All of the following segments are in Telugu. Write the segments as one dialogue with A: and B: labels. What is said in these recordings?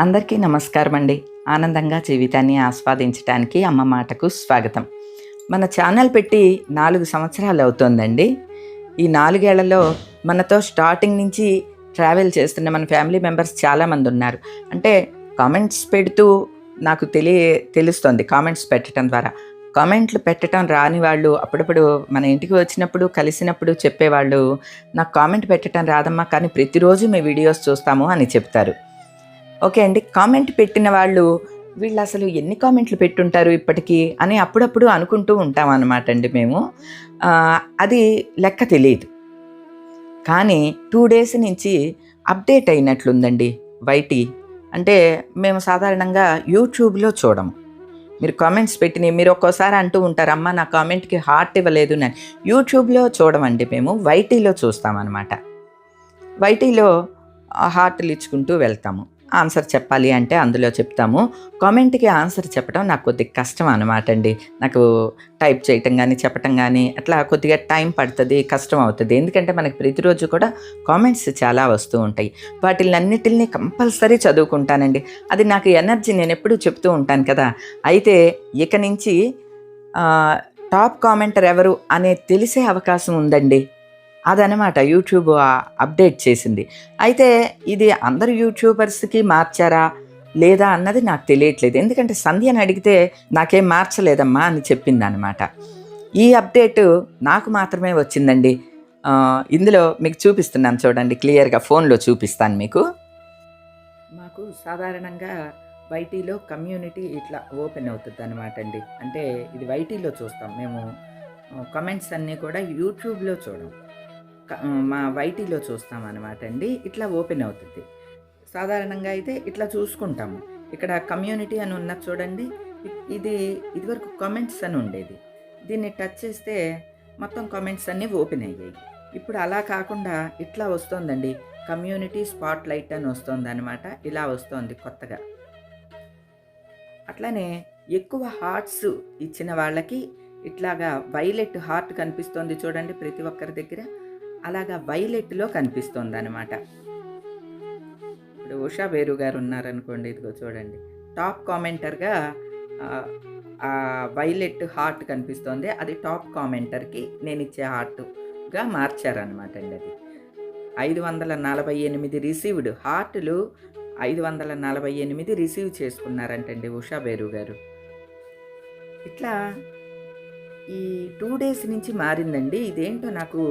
A: అందరికీ నమస్కారం అండి ఆనందంగా జీవితాన్ని ఆస్వాదించడానికి అమ్మ మాటకు స్వాగతం. మన ఛానల్ పెట్టి నాలుగు సంవత్సరాలు అవుతోందండి. ఈ నాలుగేళ్ళలో మనతో స్టార్టింగ్ నుంచి ట్రావెల్ చేస్తున్న మన ఫ్యామిలీ మెంబర్స్ చాలామంది ఉన్నారు. అంటే కామెంట్స్ పెడుతూ నాకు తెలియ తెలుస్తోంది కామెంట్స్ పెట్టడం ద్వారా. కామెంట్లు పెట్టడం రాని వాళ్ళు అప్పుడప్పుడు మన ఇంటికి వచ్చినప్పుడు కలిసినప్పుడు చెప్పేవాళ్ళు నాకు కామెంట్ పెట్టడం రాదమ్మా కానీ ప్రతిరోజు మీ వీడియోస్ చూస్తాము అని చెప్తారు. ఓకే అండి కామెంట్ పెట్టిన వాళ్ళు వీళ్ళు అసలు ఎన్ని కామెంట్లు పెట్టుంటారు ఇప్పటికీ అని అప్పుడప్పుడు అనుకుంటూ ఉంటాం అన్నమాట అండి మేము. అది లెక్క తెలియదు. కానీ టూ డేస్ నుంచి అప్డేట్ అయినట్లుందండి వైటీ. అంటే మేము సాధారణంగా యూట్యూబ్లో చూడము. మీరు కామెంట్స్ పెట్టిన మీరు ఒక్కోసారి అంటూ ఉంటారు అమ్మ నా కామెంట్కి హార్ట్ ఇవ్వలేదు నేను యూట్యూబ్లో చూడమండి మేము వైటీలో చూస్తామన్నమాట. వైటీలో హార్ట్లు ఇచ్చుకుంటూ వెళ్తాము. ఆన్సర్ చెప్పాలి అంటే అందులో చెప్తాము. కామెంట్కి ఆన్సర్ చెప్పడం నాకు కొద్దిగా కష్టం అనమాట అండి. నాకు టైప్ చేయటం కానీ చెప్పటం కానీ అట్లా కొద్దిగా టైం పడుతుంది కష్టం అవుతుంది. ఎందుకంటే మనకి ప్రతిరోజు కూడా కామెంట్స్ చాలా వస్తూ ఉంటాయి. వాటిలన్నిటిని కంపల్సరీ చదువుకుంటానండి. అది నాకు ఎనర్జీ నేను ఎప్పుడూ చెప్తూ ఉంటాను కదా. అయితే ఇక నుంచి టాప్ కామెంటర్ ఎవరు అనే తెలిసే అవకాశం ఉందండి. అదనమాట. యూట్యూబ్ అప్డేట్ చేసింది. అయితే ఇది అందరు యూట్యూబర్స్కి మార్చారా? లేదా అన్నది నాకు తెలియట్లేదు. ఎందుకంటే సంధ్యని అడిగితే నాకేం మార్చలేదమ్మా అని చెప్పింది అనమాట ఈ అప్డేట్ నాకు మాత్రమే వచ్చిందండి. ఇందులో మీకు చూపిస్తున్నాను చూడండి. క్లియర్గా ఫోన్లో చూపిస్తాను మీకు. మాకు సాధారణంగా వైటీలో కమ్యూనిటీ ఇట్లా ఓపెన్ అవుతుంది అనమాట అండి. అంటే ఇది వైటీలో చూస్తాం. మేము కమెంట్స్ అన్నీ కూడా యూట్యూబ్లో చూడం. మా వైటీలో చూస్తాం అనమాట అండి. ఇట్లా ఓపెన్ అవుతుంది. సాధారణంగా అయితే ఇట్లా చూసుకుంటాము. ఇక్కడ కమ్యూనిటీ అని ఉన్నది చూడండి. ఇది ఇదివరకు కామెంట్స్ అని ఉండేది. దీన్ని టచ్ చేస్తే మొత్తం కామెంట్స్ అన్నీ ఓపెన్ అయ్యాయి. ఇప్పుడు అలా కాకుండా ఇట్లా వస్తోందండి. కమ్యూనిటీ స్పాట్ లైట్ అని వస్తుంది అనమాట ఇలా వస్తోంది కొత్తగా. అట్లానే ఎక్కువ హార్ట్స్ ఇచ్చిన వాళ్ళకి ఇట్లాగా వైలెట్ హార్ట్ కనిపిస్తోంది చూడండి ప్రతి ఒక్కరి దగ్గర. అలాగా వైలెట్లో కనిపిస్తుంది అనమాట ఇప్పుడు ఉషా వేరు గారు ఉన్నారనుకోండి ఇదిగో చూడండి. టాప్ కామెంటర్గా వైలెట్ హార్ట్ కనిపిస్తోంది. అది టాప్ కామెంటర్కి నేను ఇచ్చే హార్ట్గా మార్చారనమాట అండి అది. ఐదు వందల నలభై ఎనిమిది రిసీవ్డ్ హార్ట్లు ఐదు వందల నలభై ఎనిమిది రిసీవ్ చేసుకున్నారంటండి ఉషా బేరు గారు. ఇట్లా ఈ టూ డేస్ నుంచి మారిందండి. ఇదేంటో నాకు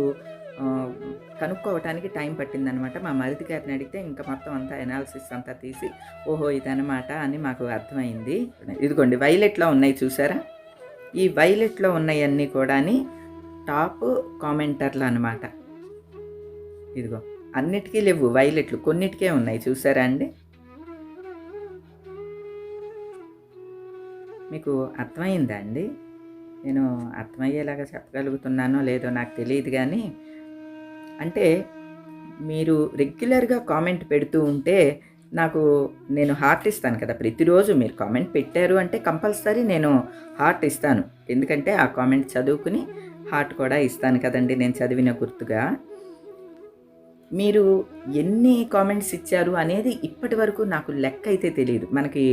A: కనుక్కోవటానికి టైం పట్టిందనమాట. మా మరిది గారిని అడిగితే ఇంకా మొత్తం అంతా ఎనాలిసిస్ అంతా తీసి ఓహో ఇదనమాట అని మాకు అర్థమైంది. ఇదిగోండి వైలెట్లో ఉన్నాయి చూసారా? ఈ వైలెట్లో ఉన్నాయన్నీ కూడా టాప్ కామెంటర్లు అనమాట. ఇదిగో అన్నిటికీ లేవు వైలెట్లు కొన్నిటికే ఉన్నాయి చూసారా అండి? మీకు అర్థమైందా అండి? నేను అర్థమయ్యేలాగా చెప్పగలుగుతున్నానో లేదో నాకు తెలియదు కానీ అంటే మీరు రెగ్యులర్గా కామెంట్ పెడుతూ ఉంటే నాకు నేను హార్ట్ ఇస్తాను కదా. ప్రతిరోజు మీరు కామెంట్ పెట్టారు అంటే కంపల్సరీ నేను హార్ట్ ఇస్తాను. ఎందుకంటే ఆ కామెంట్ చదువుకుని హార్ట్ కూడా ఇస్తాను కదండి నేను చదివిన గుర్తుగా. మీరు ఎన్ని కామెంట్స్ ఇచ్చారు అనేది ఇప్పటి వరకు నాకు లెక్క అయితే తెలియదు మనకి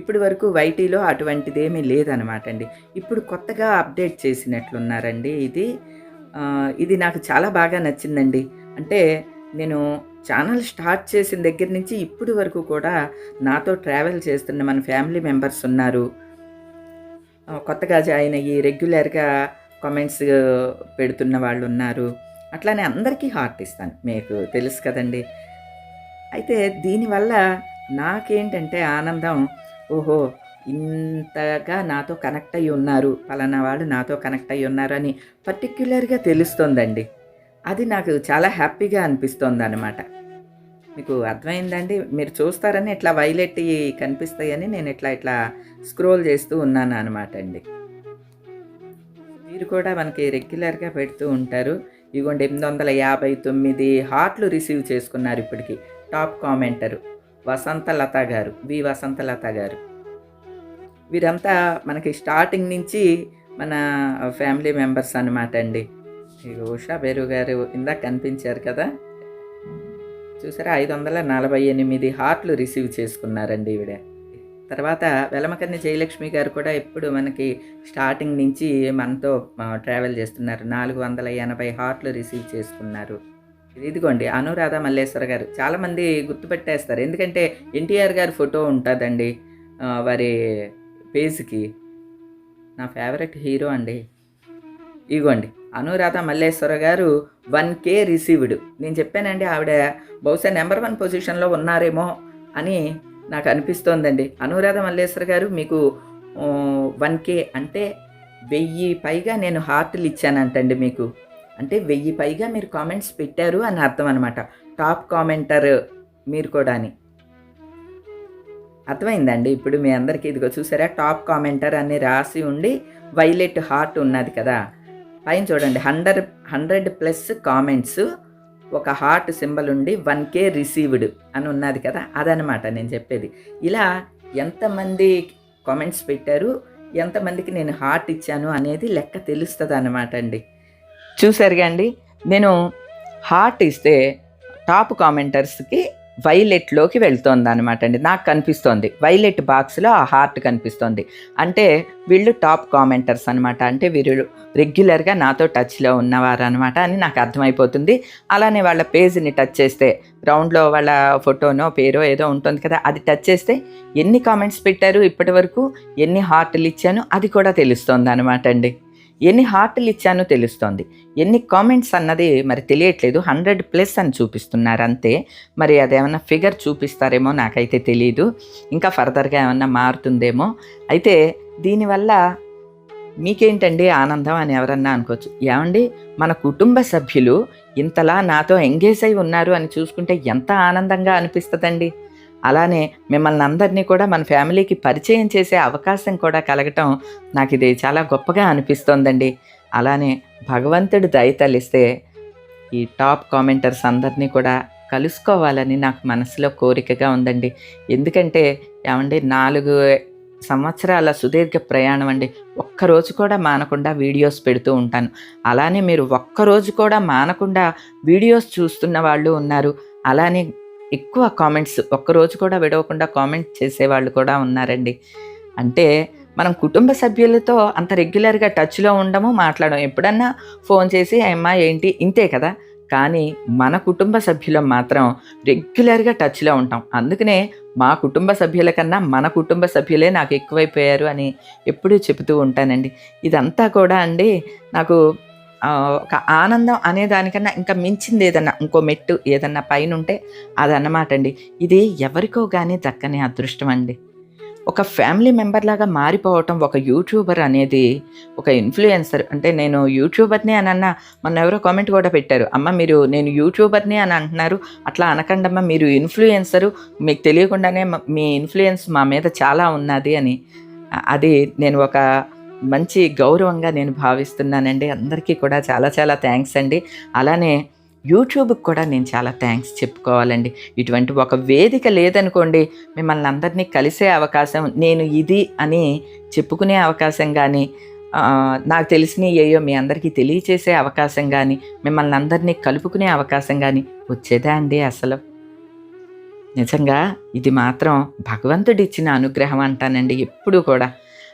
A: ఇప్పటి వరకు వైటీలో అటువంటిదేమీ లేదనమాట అండి ఇప్పుడు కొత్తగా అప్డేట్ చేసినట్లున్నారండి ఇది. ఇది నాకు చాలా బాగా నచ్చిందండి. అంటే నేను ఛానల్ స్టార్ట్ చేసిన దగ్గర నుంచి ఇప్పటి వరకు కూడా నాతో ట్రావెల్ చేస్తున్న మన ఫ్యామిలీ మెంబర్స్ ఉన్నారు. కొత్తగా జాయిన్ అయ్యి రెగ్యులర్గా కామెంట్స్ పెడుతున్న వాళ్ళు ఉన్నారు. అట్లానే అందరికీ హార్ట్ ఇస్తాను మీకు తెలుసు కదండి. అయితే దీనివల్ల నాకేంటంటే ఆనందం ఓహో ఇంతగా నాతో కనెక్ట్ అయ్యి ఉన్నారు. పలానా వాళ్ళు నాతో కనెక్ట్ అయ్యి ఉన్నారు అని పర్టిక్యులర్గా తెలుస్తోందండి. అది నాకు చాలా హ్యాపీగా అనిపిస్తుంది అనమాట మీకు అర్థమైందండి? మీరు చూస్తారని ఇట్లా వైలెట్ కనిపిస్తాయని నేను ఇట్లా ఇట్లా స్క్రోల్ చేస్తూ ఉన్నాను అనమాట అండి. మీరు కూడా మనకి రెగ్యులర్గా పెడుతూ ఉంటారు. ఇదిగోండి ఎనిమిది వందల యాభై తొమ్మిది హార్ట్లు రిసీవ్ చేసుకున్నారు ఇప్పటికి. టాప్ కామెంటరు వసంతలత గారు. వి వసంతలత గారు. వీరంతా మనకి స్టార్టింగ్ నుంచి మన ఫ్యామిలీ మెంబర్స్ అనమాట అండి. ఉషా బేరు గారు ఇందాక కనిపించారు కదా? చూసారా? ఐదు వందల నలభై ఎనిమిది హార్ట్లు రిసీవ్ చేసుకున్నారండి ఈవిడ. తర్వాత వెలమకర్ని జయలక్ష్మి గారు కూడా ఎప్పుడు మనకి స్టార్టింగ్ నుంచి మనతో ట్రావెల్ చేస్తున్నారు. నాలుగు వందల ఎనభై హార్ట్లు రిసీవ్ చేసుకున్నారు. ఇదిగోండి అనురాధ మల్లేశ్వర గారు. చాలామంది గుర్తుపెట్టేస్తారు. ఎందుకంటే ఎన్టీఆర్ గారి ఫోటో ఉంటుందండి. వారి పేజ్కి నా ఫేవరెట్ హీరో అండి. ఇగోండి అనురాధ మల్లేశ్వర గారు వన్ కే రిసీవ్డ్. నేను చెప్పానండి ఆవిడ బహుశా నెంబర్ వన్ పొజిషన్లో ఉన్నారేమో అని నాకు అనిపిస్తోందండి. అనురాధ మల్లేశ్వర గారు మీకు వన్ కే అంటే వెయ్యి పైగా నేను హార్ట్లు ఇచ్చానంటండి మీకు. అంటే వెయ్యి పైగా మీరు కామెంట్స్ పెట్టారు అని అర్థం అనమాట టాప్ కామెంటర్ మీరు కూడా అని అర్థమైందండి. ఇప్పుడు మీ అందరికీ ఇదిగో చూసారా టాప్ కామెంటర్ అని రాసి ఉండి వైలెట్ హార్ట్ ఉన్నది కదా. పైన చూడండి హండ్రెడ్ హండ్రెడ్ ప్లస్ కామెంట్స్ ఒక హార్ట్ సింబల్ ఉండి వన్ కే రిసీవ్డ్ అని ఉన్నది కదా అదనమాట నేను చెప్పేది. ఇలా ఎంతమంది కామెంట్స్ పెట్టారు ఎంతమందికి నేను హార్ట్ ఇచ్చాను అనేది లెక్క తెలుస్తుంది అనమాట అండి. చూసారుగా అండి నేను హార్ట్ ఇస్తే టాప్ కామెంటర్స్కి వైలెట్లోకి వెళ్తోంది అనమాట అండి. నాకు కనిపిస్తోంది. వైలెట్ బాక్స్లో ఆ హార్ట్ కనిపిస్తోంది. అంటే వీళ్ళు టాప్ కామెంటర్స్ అనమాట అంటే వీరు రెగ్యులర్గా నాతో టచ్లో ఉన్నవారు అనమాట అని నాకు అర్థమైపోతుంది. అలానే వాళ్ళ పేజ్ని టచ్ చేస్తే గ్రౌండ్లో వాళ్ళ ఫోటోనో పేరో ఏదో ఉంటుంది కదా అది టచ్ చేస్తే ఎన్ని కామెంట్స్ పెట్టారు ఇప్పటి వరకు ఎన్ని హార్ట్లు ఇచ్చాను అది కూడా తెలుస్తోంది అనమాట అండి. ఎన్ని హార్ట్లు ఇచ్చానో తెలుస్తోంది. ఎన్ని కామెంట్స్ అన్నది మరి తెలియట్లేదు. హండ్రెడ్ ప్లస్ అని చూపిస్తున్నారు అంతే. మరి అదేమన్నా ఫిగర్ చూపిస్తారేమో నాకైతే తెలియదు ఇంకా ఫర్దర్గా ఏమన్నా మారుతుందేమో. అయితే దీనివల్ల మీకేంటండి ఆనందం అని ఎవరన్నా అనుకోవచ్చు. ఏమండి? మన కుటుంబ సభ్యులు ఇంతలా నాతో ఎంగేజ్ అయి ఉన్నారు అని చూసుకుంటే ఎంత ఆనందంగా అనిపిస్తుందండి. అలానే మిమ్మల్ని అందరినీ కూడా మన ఫ్యామిలీకి పరిచయం చేసే అవకాశం కూడా కలగటం నాకు ఇది చాలా గొప్పగా అనిపిస్తోందండి. అలానే భగవంతుడు దయ తలిస్తే ఈ టాప్ కామెంటర్స్ అందరినీ కూడా కలుసుకోవాలని నాకు మనసులో కోరికగా ఉందండి. ఎందుకంటే ఏమండి నాలుగు సంవత్సరాల సుదీర్ఘ ప్రయాణం అండి. ఒక్కరోజు కూడా మానకుండా వీడియోస్ పెడుతూ ఉంటాను. అలానే మీరు ఒక్కరోజు కూడా మానకుండా వీడియోస్ చూస్తున్న వాళ్ళు ఉన్నారు. అలానే ఎక్కువ కామెంట్స్ ఒక్కరోజు కూడా విడవకుండా కామెంట్ చేసేవాళ్ళు కూడా ఉన్నారండి. అంటే మనం కుటుంబ సభ్యులతో అంత రెగ్యులర్గా టచ్లో ఉండము మాట్లాడడం ఎప్పుడన్నా ఫోన్ చేసి అమ్మా ఏంటి? ఇంతే కదా. కానీ మన కుటుంబ సభ్యులం మాత్రం రెగ్యులర్గా టచ్లో ఉంటాం. అందుకనే మా కుటుంబ సభ్యుల కన్నా మన కుటుంబ సభ్యులే నాకు ఎక్కువైపోయారు అని ఎప్పుడూ చెబుతూ ఉంటానండి. ఇదంతా కూడా అండి నాకు ఒక ఆనందం అనే దానికన్నా ఇంకా మించింది ఏదన్నా ఇంకో మెట్టు ఏదన్నా పైన ఉంటే అదన్నమాట అండి ఇది ఎవరికో కానీ దక్కని అదృష్టం అండి. ఒక ఫ్యామిలీ మెంబర్ లాగా మారిపోవటం ఒక యూట్యూబర్ అనేది ఒక ఇన్ఫ్లుయెన్సర్ అంటే నేను యూట్యూబర్ని అని అన్న మొన్న ఎవరో కామెంట్ కూడా పెట్టారు. అమ్మ మీరు నేను యూట్యూబర్ని అని అంటున్నారు. అట్లా అనకండమ్మ మీరు ఇన్ఫ్లుయెన్సరు మీకు తెలియకుండానే మీ ఇన్ఫ్లుయెన్స్ మా మీద చాలా ఉన్నది అని. అది నేను ఒక మంచి గౌరవంగా నేను భావిస్తున్నానండి. అందరికీ కూడా చాలా చాలా థ్యాంక్స్ అండి. అలానే యూట్యూబ్కి కూడా నేను చాలా థ్యాంక్స్ చెప్పుకోవాలండి. ఇటువంటి ఒక వేదిక లేదనుకోండి మిమ్మల్ని అందరినీ కలిసే అవకాశం నేను ఇది అని చెప్పుకునే అవకాశం కానీ నాకు తెలిసిన ఏయో మీ అందరికీ తెలియచేసే అవకాశం కానీ మిమ్మల్ని అందరినీ కలుపుకునే అవకాశం కానీ వచ్చేదా అండి అసలు? నిజంగా ఇది మాత్రం భగవంతుడిచ్చిన అనుగ్రహం అంటానండి ఎప్పుడు కూడా.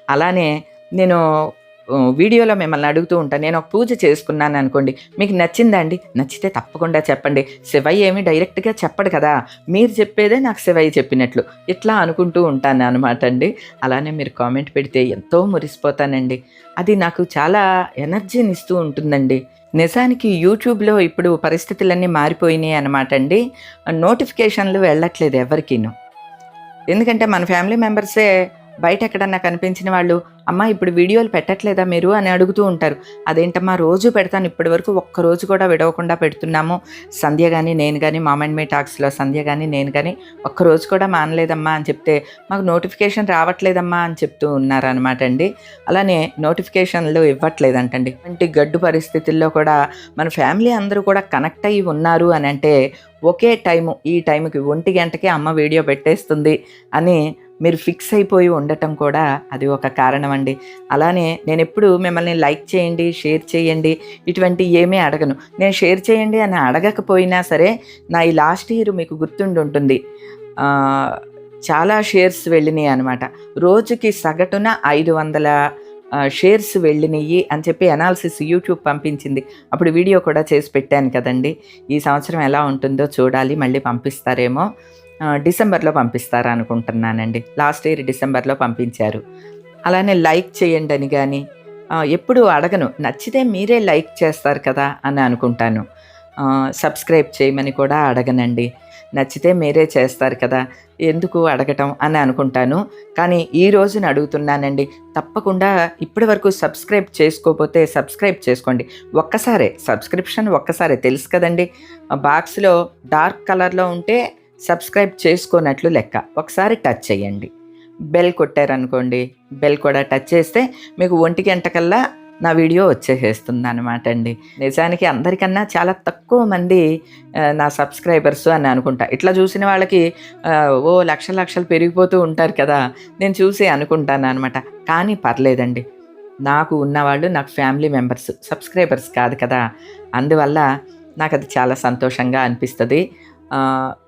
A: అలానే నేను వీడియోలో మిమ్మల్ని అడుగుతూ ఉంటాను నేను ఒక పూజ చేసుకున్నాను అనుకోండి. మీకు నచ్చిందండి నచ్చితే తప్పకుండా చెప్పండి. శివయ్య ఏమి డైరెక్ట్గా చెప్పడు కదా. మీరు చెప్పేదే నాకు శివయ్య చెప్పినట్లు. ఇట్లా అనుకుంటూ ఉంటాను అనమాట అండి. అలానే మీరు కామెంట్ పెడితే ఎంతో మురిసిపోతానండి. అది నాకు చాలా ఎనర్జీని ఇస్తూ ఉంటుందండి. నిజానికి యూట్యూబ్లో ఇప్పుడు పరిస్థితులన్నీ మారిపోయినాయి అనమాట అండి. నోటిఫికేషన్లు వెళ్ళట్లేదు ఎవరికీను. ఎందుకంటే మన ఫ్యామిలీ మెంబర్సే బయట ఎక్కడన్నా కనిపించిన వాళ్ళు అమ్మ ఇప్పుడు వీడియోలు పెట్టట్లేదా మీరు? అని అడుగుతూ ఉంటారు. అదేంటమ్మా రోజు పెడతాను ఇప్పటి వరకు ఒక్క రోజు కూడా విడవకుండా పెడుతున్నాము. సంధ్య కానీ నేను కానీ మామ్ అండ్ మీ టాక్స్లో సంధ్య కానీ నేను కానీ ఒక్క రోజు కూడా మానలేదమ్మా అని చెప్తే మాకు నోటిఫికేషన్ రావట్లేదమ్మా అని చెప్తూ ఉన్నారనమాట అండి. అలానే నోటిఫికేషన్లు ఇవ్వట్లేదంటండి. ఇటువంటి గడ్డు పరిస్థితుల్లో కూడా మన ఫ్యామిలీ అందరూ కూడా కనెక్ట్ అయ్యి ఉన్నారు అని అంటే ఒకే టైము ఈ టైంకి ఒంటి గంటకి అమ్మ వీడియో పెట్టేస్తుంది అని మీరు ఫిక్స్ అయిపోయి ఉండటం కూడా అది ఒక కారణం అండి అలానే నేను ఎప్పుడు మిమ్మల్ని లైక్ చేయండి షేర్ చేయండి ఇటువంటి ఏమీ అడగను. నేను షేర్ చేయండి అని అడగకపోయినా సరే నా ఈ లాస్ట్ ఇయర్ మీకు గుర్తుండి ఉంటుంది చాలా షేర్స్ వెళ్ళినాయి అనమాట రోజుకి సగటున ఐదు వందల షేర్స్ వెళ్ళినాయి అని చెప్పి అనాలిసిస్ యూట్యూబ్ పంపించింది. అప్పుడు వీడియో కూడా చేసి పెట్టాను కదండి. ఈ సంవత్సరం ఎలా ఉంటుందో చూడాలి మళ్ళీ పంపిస్తారేమో. డిసెంబర్లో పంపిస్తారా అనుకుంటున్నానండి. లాస్ట్ ఇయర్ డిసెంబర్లో పంపించారు. అలానే లైక్ చేయండి అని కానీ ఎప్పుడు అడగను. నచ్చితే మీరే లైక్ చేస్తారు కదా అని అనుకుంటాను. సబ్స్క్రైబ్ చేయమని కూడా అడగనండి. నచ్చితే మీరే చేస్తారు కదా ఎందుకు అడగటం అని అనుకుంటాను. కానీ ఈ రోజున అడుగుతున్నానండి తప్పకుండా ఇప్పటి వరకు సబ్స్క్రైబ్ చేసుకోకపోతే సబ్స్క్రైబ్ చేసుకోండి. ఒక్కసారే సబ్స్క్రిప్షన్ ఒక్కసారే తెలుసు కదండి. బాక్స్లో డార్క్ కలర్లో ఉంటే సబ్స్క్రైబ్ చేసుకోనట్లు లెక్క. ఒకసారి టచ్ చేయండి. బెల్ కొట్టారనుకోండి బెల్ కూడా టచ్ చేస్తే మీకు ఒంటి గంటకల్లా నా వీడియో వచ్చేసేస్తుంది అనమాట అండి. నిజానికి అందరికన్నా చాలా తక్కువ మంది నా సబ్స్క్రైబర్స్ అని అనుకుంటా. ఇట్లా చూసిన వాళ్ళకి ఓ లక్షల లక్షలు పెరిగిపోతూ ఉంటారు కదా నేను చూసి అనుకుంటాను అనమాట కానీ పర్లేదండి. నాకు ఉన్నవాళ్ళు నాకు ఫ్యామిలీ మెంబర్స్ సబ్స్క్రైబర్స్ కాదు కదా. అందువల్ల నాకు అది చాలా సంతోషంగా అనిపిస్తుంది.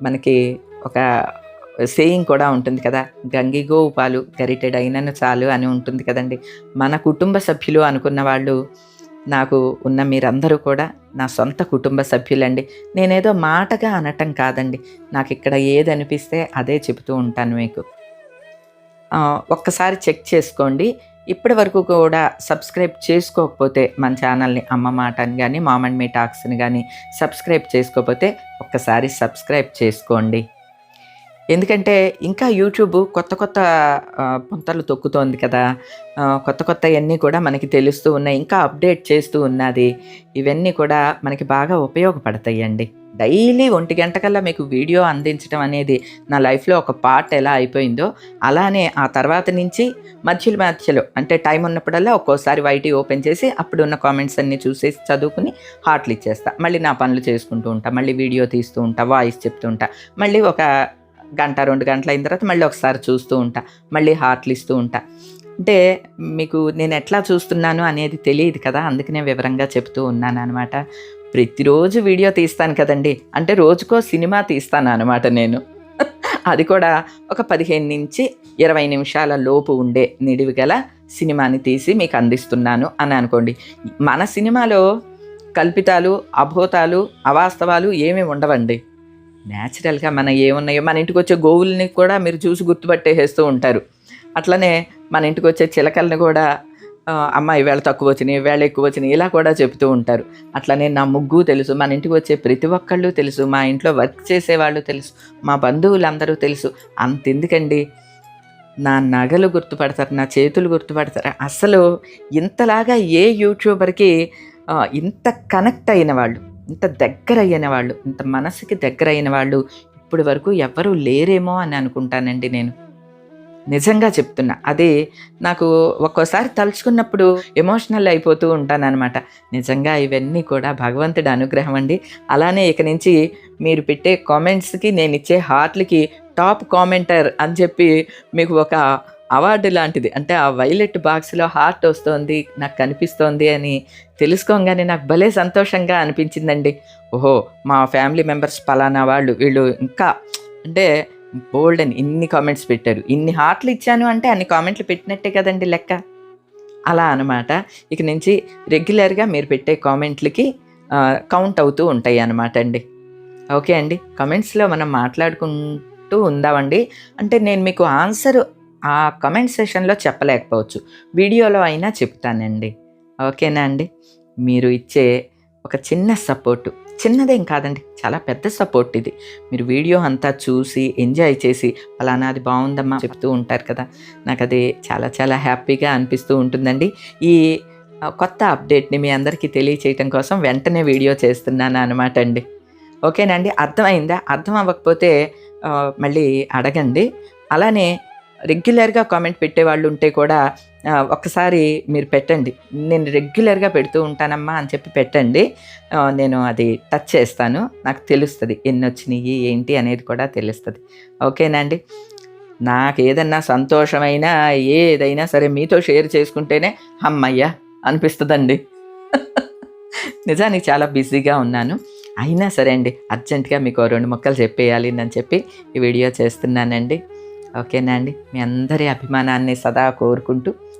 A: మనకి ఒక సేయింగ్ కూడా ఉంటుంది కదా గంగిగో పాలు అయినను చాలు అని ఉంటుంది కదండి. మన కుటుంబ సభ్యులు అనుకున్న వాళ్ళు నాకు ఉన్న మీరందరూ కూడా నా సొంత కుటుంబ సభ్యులండి. నేనేదో మాటగా అనటం కాదండి. నాకు ఇక్కడ ఏది అనిపిస్తే అదే చెబుతూ ఉంటాను మీకు. ఒక్కసారి చెక్ చేసుకోండి. ఇప్పటి వరకు కూడా సబ్స్క్రైబ్ చేసుకోకపోతే మన ఛానల్ని అమ్మ మాట అని కానీ మామ్ అండ్ మీ టాక్స్ని కానీ సబ్స్క్రైబ్ చేసుకోకపోతే ఒక్కసారి సబ్స్క్రైబ్ చేసుకోండి. ఎందుకంటే ఇంకా యూట్యూబ్ కొత్త కొత్త పుంతలు తొక్కుతోంది కదా. కొత్త కొత్త అన్నీ కూడా మనకి తెలుస్తూ ఉన్నాయి ఇంకా అప్డేట్ చేస్తూ ఉన్నది. ఇవన్నీ కూడా మనకి బాగా ఉపయోగపడతాయండి. డైలీ ఒంటి గంటకల్లా మీకు వీడియో అందించడం అనేది నా లైఫ్లో ఒక పార్ట్ ఎలా అయిపోయిందో అలానే ఆ తర్వాత నుంచి మధ్యలో మధ్యలో అంటే టైం ఉన్నప్పుడల్లా ఒక్కోసారి వైటీ ఓపెన్ చేసి అప్పుడు ఉన్న కామెంట్స్ అన్నీ చూసేసి చదువుకుని హార్ట్లు ఇచ్చేస్తా. మళ్ళీ నా పనులు చేసుకుంటూ ఉంటా మళ్ళీ వీడియో తీస్తూ ఉంటా వాయిస్ చెప్తూ ఉంటా మళ్ళీ ఒక గంట రెండు గంటల అయిన తర్వాత మళ్ళీ ఒకసారి చూస్తూ ఉంటా మళ్ళీ హార్ట్లు ఇస్తూ ఉంటా. అంటే మీకు నేను ఎట్లా చూస్తున్నాను అనేది తెలియదు కదా అందుకనే వివరంగా చెప్తూ ఉన్నాను అనమాట ప్రతిరోజు వీడియో తీస్తాను కదండి అంటే రోజుకో సినిమా తీస్తాను అనమాట నేను. అది కూడా ఒక పదిహేను నుంచి ఇరవై నిమిషాల లోపు ఉండే నిడివి గల సినిమాని తీసి మీకు అందిస్తున్నాను అని అనుకోండి. మన సినిమాలో కల్పితాలు అభూతాలు అవాస్తవాలు ఏమీ ఉండవండి. న్యాచురల్గా మన ఏమున్నాయో మన ఇంటికి వచ్చే గోవుల్ని కూడా మీరు చూసి గుర్తుపట్టేసేస్తూ ఉంటారు. అట్లనే మన ఇంటికి వచ్చే చిలకల్ని కూడా అమ్మాయి అమ్మ ఈవేళ తక్కువ వచ్చినాయి ఈవేళ ఎక్కువ వచ్చినాయి ఇలా కూడా చెప్తూ ఉంటారు. అట్లనే నా ముగ్గు తెలుసు మన ఇంటికి వచ్చే ప్రతి ఒక్కళ్ళు తెలుసు మా ఇంట్లో వర్క్ చేసేవాళ్ళు తెలుసు మా బంధువులందరూ తెలుసు. అంతెందుకండి? నా నగలు గుర్తుపడతారు నా చేతులు గుర్తుపడతారు. అసలు ఇంతలాగా ఏ యూట్యూబర్కి ఇంత కనెక్ట్ అయిన వాళ్ళు ఇంత దగ్గర అయిన వాళ్ళు ఇంత మనసుకి దగ్గర అయిన వాళ్ళు ఇప్పటి వరకు ఎవ్వరూ లేరేమో అని అనుకుంటానండి నేను. నిజంగా చెప్తున్నా. అదే నాకు ఒక్కోసారి తలుచుకున్నప్పుడు ఎమోషనల్ అయిపోతూ ఉంటానన్నమాట. నిజంగా ఇవన్నీ కూడా భగవంతుడి అనుగ్రహం అండి. అలానే ఇక నుంచి మీరు పెట్టే కామెంట్స్కి నేను ఇచ్చే హార్ట్లకి టాప్ కామెంటర్ అని చెప్పి మీకు ఒక అవార్డు లాంటిది. అంటే ఆ వైలెట్ బాక్స్లో హార్ట్ వస్తోంది నాకు కనిపిస్తోంది అని తెలుసుకోగానే నాకు భలే సంతోషంగా అనిపించిందండి. ఓహో మా ఫ్యామిలీ మెంబర్స్ పలానా వాళ్ళు వీళ్ళు ఇంకా అంటే బోల్డ్ అని ఇన్ని కామెంట్స్ పెట్టారు. ఇన్ని హార్ట్లు ఇచ్చాను అంటే అన్ని కామెంట్లు పెట్టినట్టే కదండి లెక్క? అలా అనమాట ఇక నుంచి రెగ్యులర్గా మీరు పెట్టే కామెంట్లకి కౌంట్ అవుతూ ఉంటాయి అన్నమాట అండి. ఓకే అండి? కమెంట్స్లో మనం మాట్లాడుకుంటూ ఉందామండి. అంటే నేను మీకు ఆన్సర్ ఆ కమెంట్ సెషన్లో చెప్పలేకపోవచ్చు. వీడియోలో అయినా చెప్తానండి. ఓకేనా అండి? మీరు ఇచ్చే ఒక చిన్న సపోర్టు చిన్నదేం కాదండి. చాలా పెద్ద సపోర్ట్ ఇది. మీరు వీడియో అంతా చూసి ఎంజాయ్ చేసి ఫలానా అది బాగుందమ్మా చెప్తూ ఉంటారు కదా. నాకు అది చాలా చాలా హ్యాపీగా అనిపిస్తూ ఉంటుందండి. ఈ కొత్త అప్డేట్ని మీ అందరికీ తెలియచేయటం కోసం వెంటనే వీడియో చేస్తున్నాను అనమాట అండి. ఓకేనండి అర్థమైందా? అర్థం అవ్వకపోతే మళ్ళీ అడగండి. అలానే రెగ్యులర్గా కామెంట్ పెట్టేవాళ్ళు ఉంటే కూడా ఒక్కసారి మీరు పెట్టండి. నేను రెగ్యులర్గా పెడుతూ ఉంటానమ్మా అని చెప్పి పెట్టండి. నేను అది టచ్ చేస్తాను. నాకు తెలుస్తుంది ఎన్ని వచ్చినాయి ఏంటి అనేది కూడా తెలుస్తుంది. ఓకేనండి? నాకు ఏదన్నా సంతోషమైనా ఏదైనా సరే మీతో షేర్ చేసుకుంటేనే అమ్మయ్యా అనిపిస్తుందండి. నిజానికి చాలా బిజీగా ఉన్నాను. అయినా సరే అండి అర్జెంటుగా మీకు రెండు మొక్కలు చెప్పేయాలి అని చెప్పి ఈ వీడియో చేస్తున్నానండి. ఓకేనా అండి? మీ అందరి అభిమానాన్ని సదా కోరుకుంటూ